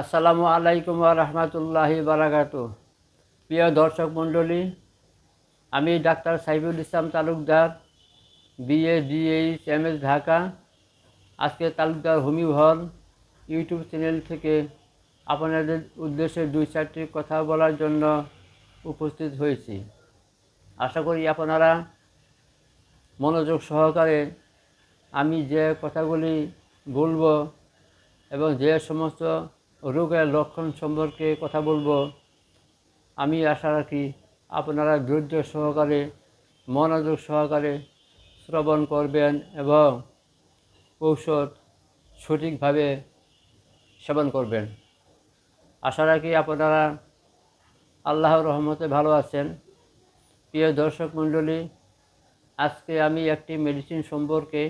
আসসালামু আলাইকুম রহমতুল্লাহি বারাকাত প্রিয় দর্শক মণ্ডলী, আমি doctor Saiful Islam Talukdar, BA DH M S Dhaka. আজকে তালুকদার হোমি হল ইউটিউব চ্যানেল থেকে আপনাদের উদ্দেশ্যে দুই চারটি কথা বলার জন্য উপস্থিত হয়েছি। আশা করি আপনারা মনোযোগ সহকারে আমি যে কথাগুলি বলব এবং যে সমস্ত রোগের লক্ষণ সম্পর্কে কথা বলব। আমি আশা রাখি আপনারা ধৈর্য সহকারে, মনোযোগ সহকারে শ্রবণ করবেন এবং ঔষধ সঠিকভাবে সেবন করবেন। আশা রাখি আপনারা আল্লাহর রহমতে ভালো আছেন। প্রিয় দর্শক মণ্ডলী, আজকে আমি একটি মেডিসিন সম্পর্কে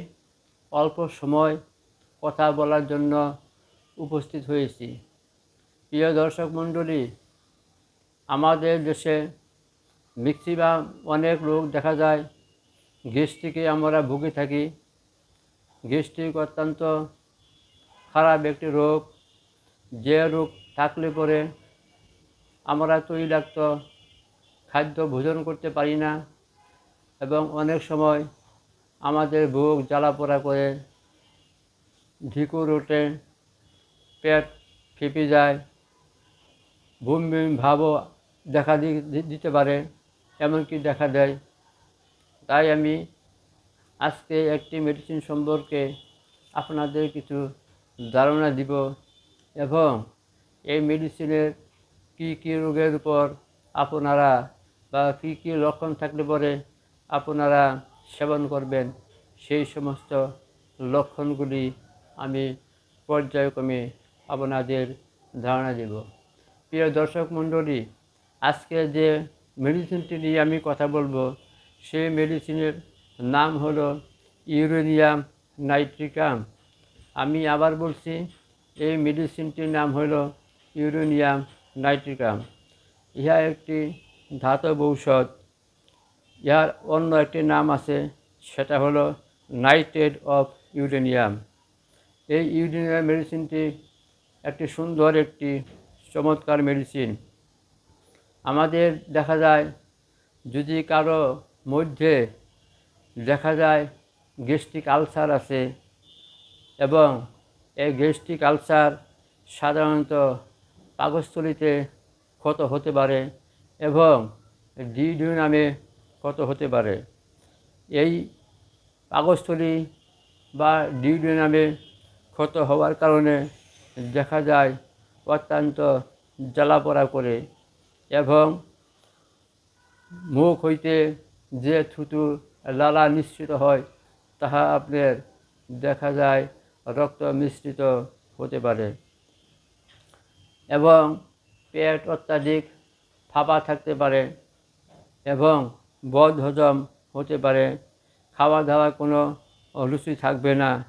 অল্প সময় কথা বলার জন্য উপস্থিত হয়েছি। প্রিয় দর্শক মণ্ডলী, আমাদের দেশে ম্যাক্সিমাম অনেক রোগ দেখা যায়। গ্যাস্ট্রিকে আমরা ভুগে থাকি। গ্যাস্ট্রিক অত্যন্ত খারাপ একটি রোগ। যে রোগ থাকলে পরে আমরা তৈলাক্ত খাদ্য ভোজন করতে পারি না এবং অনেক সময় আমাদের বুক জ্বালা পোড়া করে ঢিকুর ওঠে, পেট ফেপে যায়। বুম ভাবও দেখা দিতে পারে, এমনকি দেখা দেয়। তাই আমি আজকে একটি মেডিসিন সম্পর্কে আপনাদের কিছু ধারণা দিব এবং এই মেডিসিনের কী কী রোগের উপর আপনারা বা কী কী লক্ষণ থাকলে পরে আপনারা সেবন করবেন, সেই সমস্ত লক্ষণগুলি আমি পর্যায়ক্রমে আপনাদের ধারণা দেব। প্রিয় দর্শক মণ্ডলী, আজকে যে মেডিসিনটি নিয়ে আমি কথা বলব, সেই মেডিসিনের নাম হলো ইউরেনিয়াম নাইট্রিকাম। আমি আবার বলছি, এই মেডিসিনটির নাম হলো ইউরেনিয়াম নাইট্রিকাম। ইহা একটি ধাতব ঔষধ। ইহার অন্য একটি নাম আছে, সেটা হলো নাইট্রেট অফ ইউরেনিয়াম। এই ইউরেনিয়াম মেডিসিনটি একটি সুন্দর একটি চমৎকার মেডিসিন আমাদের দেখা যায়, যদি কারও মধ্যে দেখা যায় গ্যাস্ট্রিক আলসার আছে এবং এই গ্যাস্ট্রিক আলসার সাধারণত পাকস্থলিতে ক্ষত হতে পারে এবং ডিডি নামে ক্ষত হতে পারে, এই পাকস্থলী বা ডিডি নামে ক্ষত হওয়ার কারণে দেখা যায় অত্যন্ত জ্বালাপোড়া করে এবং মুখ হইতে যে থুতু লালা নিশ্চিত হয়, তাহা আপনার দেখা যায় রক্ত মিশ্রিত হতে পারে। এবং পেট অত্যাধিক ফাঁপা থাকতে পারে এবং বদ হজম হতে পারে। খাওয়া দাওয়া কোনো রুচি থাকবে না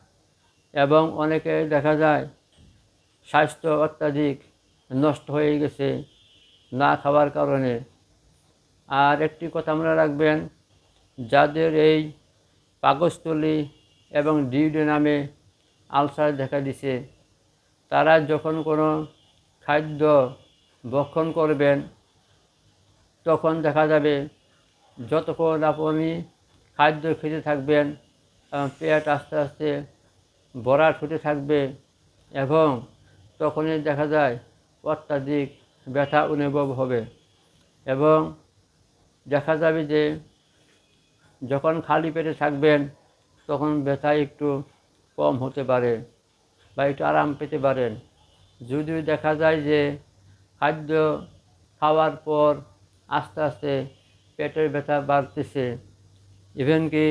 এবং অনেকে দেখা যায় স্বাস্থ্য অত্যাধিক নষ্ট হয়ে গেছে না খাওয়ার কারণে। আর একটি কথা মনে রাখবেন, যাদের এই পাকস্থলী এবং ডিউডে নামে আলসার দেখা দিছে, তারা যখন কোনো খাদ্য ভক্ষণ করবেন, তখন দেখা যাবে যতক্ষণ আপনি খাদ্য খেতে থাকবেন পেট আস্তে আস্তে ভরাট হতে থাকবে এবং তখনই দেখা যায় অত্যাধিক ব্যথা অনুভব হবে। এবং দেখা যাবে যে যখন খালি পেটে থাকবেন, তখন ব্যথা একটু কম হতে পারে বা একটু আরাম পেতে পারেন। যদি দেখা যায় যে খাদ্য খাওয়ার পর আস্তে আস্তে পেটের ব্যথা বাড়তেছে। ইভেন কি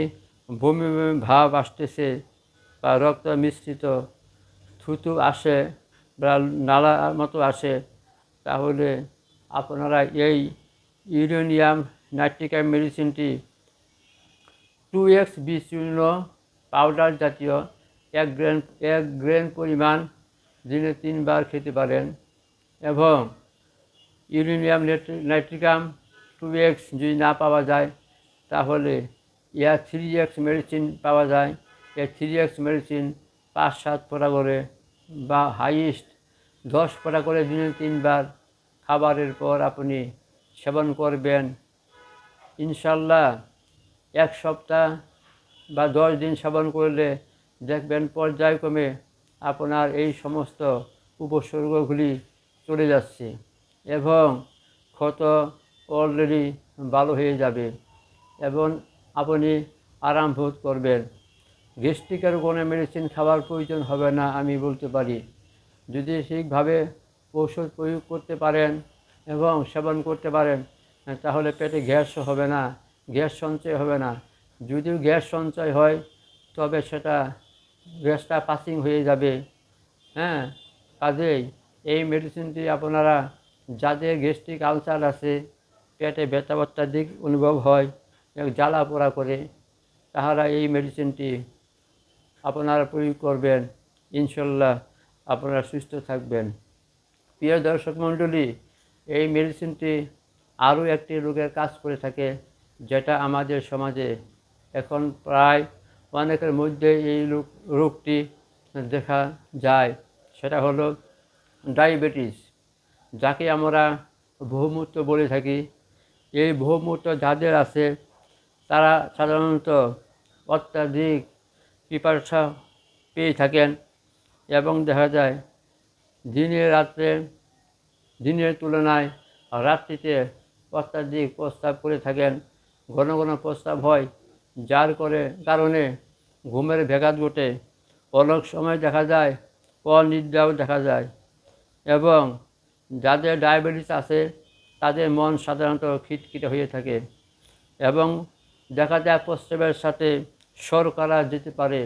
বমি বমি ভাব আসতেছে বা রক্ত মিশ্রিত থুতু আসে নালা মতো আসে, তাহলে আপনারা এই ইউরেনিয়াম নাইট্রিকাম মেডিসিনটি টু এক্স বিচূর্ণ পাউডার জাতীয় এক গ্রেন এক গ্রেন পরিমাণ দিনে তিনবার খেতে পারেন এবং ইউরেনিয়াম নাইট্রিকাম টু এক্স যদি না পাওয়া যায়, তাহলে ইয়ার থ্রি এক্স মেডিসিন পাওয়া যায়। এই থ্রি এক্স মেডিসিন পাঁচ সাত ফোঁটা করে বা হাইয়েস্ট দশ ফোঁটা করে দিনে তিনবার খাবারের পর আপনি সেবন করবেন। ইনশাল্লাহ এক সপ্তাহ বা দশ দিন সেবন করলে দেখবেন পর্যায়ক্রমে আপনার এই সমস্ত উপসর্গগুলি চলে যাচ্ছে এবং ক্ষত অলরেডি ভালো হয়ে যাবে এবং আপনি আরাম বোধ করবেন। গ্যাস্ট্রিকের কোনো মেডিসিন খাওয়ার প্রয়োজন হবে না, আমি বলতে পারি। যদি ঠিকভাবে ঔষধ প্রয়োগ করতে পারেন এবং সেবন করতে পারেন তাহলে পেটে গ্যাস হবে না, গ্যাস সঞ্চয় হবে না। যদিও গ্যাস সঞ্চয় হয়, তবে সেটা গ্যাসটা পাসিং হয়ে যাবে। হ্যাঁ কাজেই এই মেডিসিনটি আপনারা, যাদের গ্যাস্ট্রিক আলসার আছে, পেটে ব্যথা দিক অনুভব হয় জ্বালা পোড়া করে, তাহারা এই মেডিসিনটি আপনারা প্রয়োগ করবেন। ইনশাল্লাহ আপনারা সুস্থ থাকবেন। প্রিয় দর্শক মণ্ডলী, এই মেডিসিনটি আরও একটি রোগের কাজ করে থাকে, যেটা আমাদের সমাজে এখন প্রায় অনেকের মধ্যে এই রোগ, রোগটি দেখা যায়। সেটা হলো ডায়াবেটিস, যাকে আমরা বহুমূত্র বলে থাকি। এই বহুমূত্র যাদের আছে, তারা সাধারণত অত্যাধিক পিপাসা পেয়ে থাকেন এবং দেখা যায় দিনে রাত্রে, দিনের তুলনায় রাত্রিতে অত্যাধিক প্রস্তাব করে থাকেন। ঘন ঘন প্রস্তাব হয়, যার করে, কারণে ঘুমের ব্যাঘাত ঘটে। অনেক সময় দেখা যায়, অনিদ্রাও দেখা যায় এবং যাদের ডায়াবেটিস আছে, তাদের মন সাধারণত খিটখিটে হয়ে থাকে এবং দেখা যায় প্রস্তাবের সাথে স্বর করা যেতে পারে।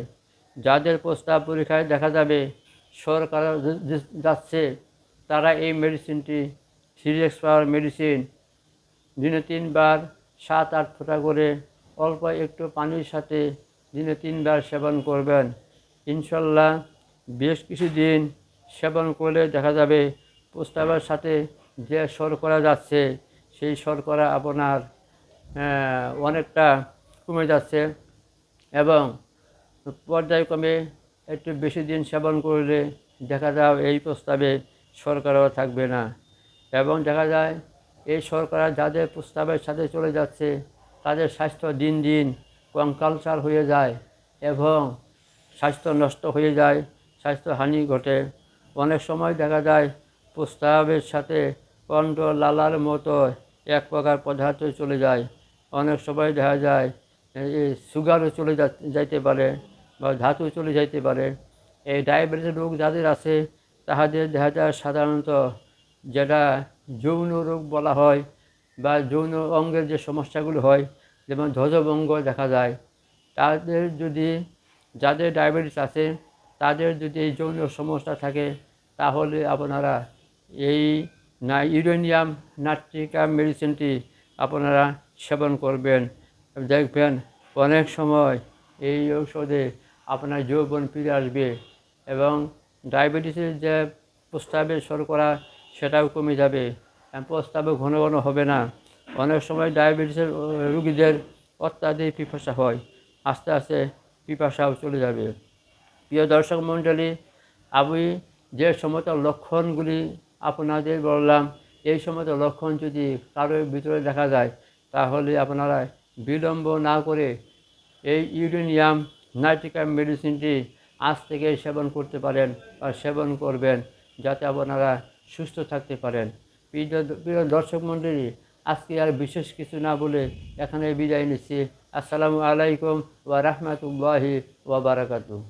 যাদের প্রস্তাব পরীক্ষায় দেখা যাবে স্বর করা যাচ্ছে, তারা এই মেডিসিনটি সিরিয়াস পাওয়ার মেডিসিন দিনে তিনবার সাত আট ফোঁটা করে অল্প একটু পানির সাথে দিনে তিনবার সেবন করবেন। ইনশাল্লাহ বেশ কিছুদিন সেবন করলে দেখা যাবে প্রস্তাবের সাথে যে শর্করা যাচ্ছে, সেই শর্করা আপনার অনেকটা কমে যাচ্ছে। এবং পর্যায়ক্রমে একটু বেশি দিন সেবন করলে দেখা যায় এই প্রস্তাবে শর্করাও থাকবে না। এবং দেখা যায় এই শর্করা যাদের প্রস্তাবের সাথে চলে যাচ্ছে, তাদের স্বাস্থ্য দিন দিন কঙ্কালসার হয়ে যায় এবং স্বাস্থ্য নষ্ট হয়ে যায় স্বাস্থ্যহানি ঘটে। অনেক সময় দেখা যায় প্রস্তাবের সাথে কণ্ঠ লালার মতো এক প্রকার পদার্থ চলে যায়। অনেক সময় দেখা যায় সুগারও চলে যাইতে পারে বা ধাতু চলে যাইতে পারে। এই ডায়াবেটিস রোগ যাদের আছে, তাহাদের দেখা যায় সাধারণত যেটা যৌন রোগ বলা হয় বা যৌন অঙ্গের যে সমস্যাগুলো হয়, যেমন ধ্বজভঙ্গ দেখা যায়, তাদের যদি যাদের ডায়াবেটিস আছে, তাদের যদি এই যৌন সমস্যা থাকে, তাহলে আপনারা এই না, ইউরেনিয়াম নাট্রিকা মেডিসিনটি আপনারা সেবন করবেন। দেখবেন অনেক সময় এই ঔষধে আপনার যৌবন ফিরে আসবে এবং ডায়াবেটিসের যে প্রস্তাবের শর্করা সেটাও কমে যাবে। প্রস্তাবে ঘন ঘন হবে না। অনেক সময় ডায়াবেটিসের রুগীদের অত্যাধিক পিপাসা হয়। আস্তে আস্তে পিপাসাও চলে যাবে। প্রিয় দর্শক মণ্ডলী, আমি যে সমস্ত লক্ষণগুলি আপনাদের বললাম, এই সমস্ত লক্ষণ যদি কারোর ভিতরে দেখা যায়, তাহলে আপনারা বিলম্ব না করে এই ইউরেনিয়াম নাইট্রিকাম মেডিসিনটি আজ থেকে সেবন করতে পারেন বা সেবন করবেন, যাতে আপনারা সুস্থ থাকতে পারেন। প্রিয় দর্শক মন্ডলী আজকে আর বিশেষ কিছু না বলে এখানে বিদায় নিচ্ছি। আসসালামু আলাইকুম ওয়া রাহমাতুল্লাহি ওয়া বারাকাতুহু।